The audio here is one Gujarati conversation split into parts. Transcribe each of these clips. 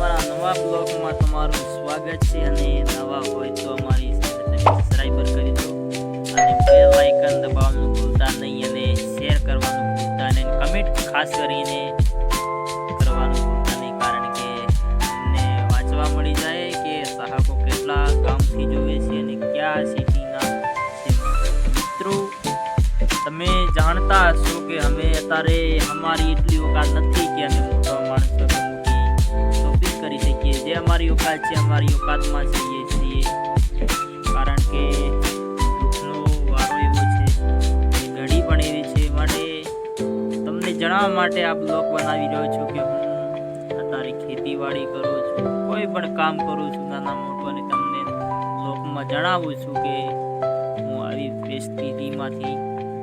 તમારું સ્વાગત છે અને નવા હોય તો અમારી સબસ્ક્રાઈબર કરી દો. અને બેલ આઇકન દબાવવાનું ભૂલતા નહીં અને શેર કરવાનું ભૂલતા નહીં કમેન્ટ ખાસ કરીને કરવાનું ભૂલતા નહીં કારણ કે અમને વાંચવા મળી જાય કે સાહકો કેટલા કામથી જોવે છે અને કયા સિટીના મિત્રો, તમે જાણતા હશો કે અમે અત્યારે અમારી એટલી ઓકાત નથી કે અમે મોટો માણસો અમારી ઓકાત છે, અમારી ઓકાતમાં જઈએ છીએ. કારણ કે દુઃખનો વારો એવો છે ઘડી પણ એવી છે. માટે તમને જણાવવા માટે આ બ્લોગ બનાવી રહ્યો છું કે હું અત્યારે ખેતીવાડી કરું છું, કોઈ પણ કામ કરું છું નાના મોટું, અને તમને બ્લોગમાં જણાવું છું કે હું આવી પરિસ્થિતિમાંથી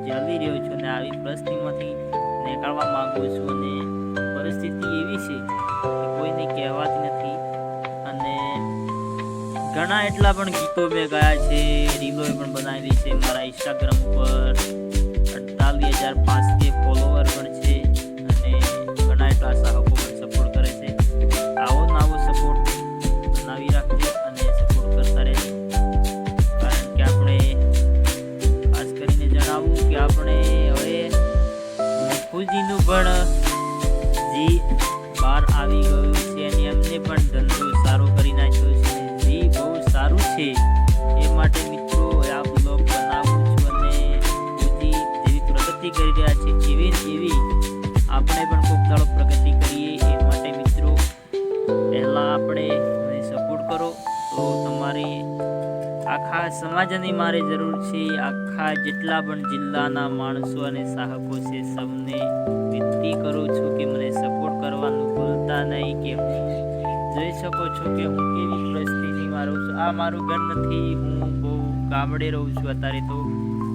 ચાલી રહ્યો છું અને આવી પરિસ્થિતિમાંથી નીકળવા માગું છું. અને પરિસ્થિતિ એવી છે કે કોઈને કહેવાતી નથી ઘણા એટલા પણ ગીતો મેં ગાયા છે રીલોએ પણ બનાવેલી છે મારા ઇન્સ્ટાગ્રામ પર. અડતાલીસ હજાર પાંચથી ફોલોવર પણ છે અને ઘણા એટલા સાહકો પણ સપોર્ટ કરે છે. આવો ને આવો સપોર્ટ બનાવી રાખજે અને સપોર્ટ કરતા રહેજો. કારણ કે આપણે ખાસ કરીને જણાવવું કે આપણે હવે મુખુજીનું પણ જી બહાર આવી ગયું છે અને એમને પણ ધંધો એવી આપણે પણ ખૂબ દાડો પ્રગતિ કરીએ એ માટે મિત્રો, પહેલાં આપણે મને સપોર્ટ કરો. તો તમારી આખા સમાજની મારે જરૂર છે આખા જેટલા પણ જિલ્લાના માણસો અને સાહકો છે સૌને વિનંતી કરું છું કે મને સપોર્ટ કરવાનું ભૂલતા નહીં, કે જોઈ શકો છો કે હું કેવી પરિસ્થિતિમાં રહું છું. આ મારું ઘર નથી, હું બહુ ગામડે રહું છું અત્યારે તો.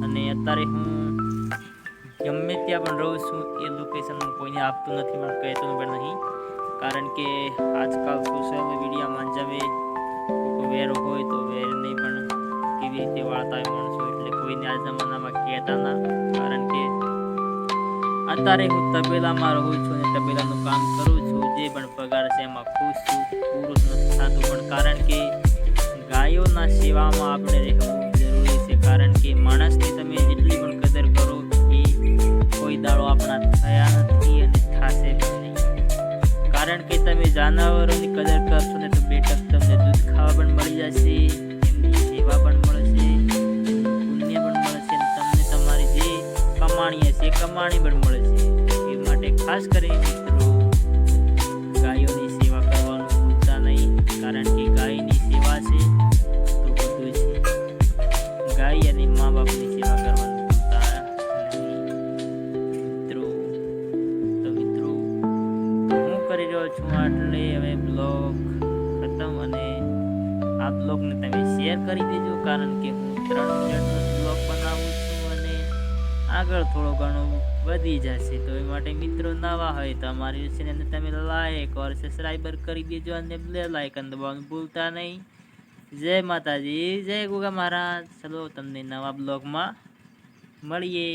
અને અત્યારે હું ગમે ત્યાં પણ રહું છું, એ લોકેશન હું કોઈને આપતું નથી, પણ કહેતો પણ નહીં. કારણ કે આજકાલ સોશિયલ મીડિયામાં કોઈ વેર હોય તો વેર નહીં, પણ કેવી રીતે વાળતા હોય માણસો એટલે કોઈને આ જમાનામાં કહેતા ના. કારણ કે અત્યારે હું તબેલામાં રહું છું અને તબેલાનું કામ કરું છું, જે પણ પગાર છે એમાં ખુશ છું, પૂરું નથી થતું. પણ કારણ કે ગાયોના સેવામાં આપણે રહેવું જરૂરી છે, કારણ કે માણસની તમે જેટલી પણ જશે એમની સેવા પણ મળશે, પુણ્ય પણ મળશે તમને તમારી જે કમાણી હશે કમાણી પણ મળશે. એ માટે ખાસ કરીને મિત્રો, ગાયોની સેવા કરવાનું ભૂલતા નહીં, કારણ કે ગાયની સેવા છે, તો બધું છે. ગાય અને મા બાપની સેવા કરવાનું મિત્રો, તો મિત્રો, હું કરી રહ્યો છું, એટલે હવે બ્લોગ ખતમ અને આ બ્લોગને તમે શેર કરી દેજો, કારણ કે હું ત્રણ મિનિટનો બ્લોગ બનાવું છું અને આગળ થોડો ઘણો વધી જશે. તો એ માટે મિત્રો, નવા હોય તો અમારી ચેનલને તમે લાઈક ઓર સબસ્ક્રાઈબર કરી દેજો અને બેલ આઇકન દબાવવાનું ભૂલતા નહીં. જય માતાજી, જય ગુગા મહારાજ. ચલો, તમને નવા બ્લોગમાં મળીએ.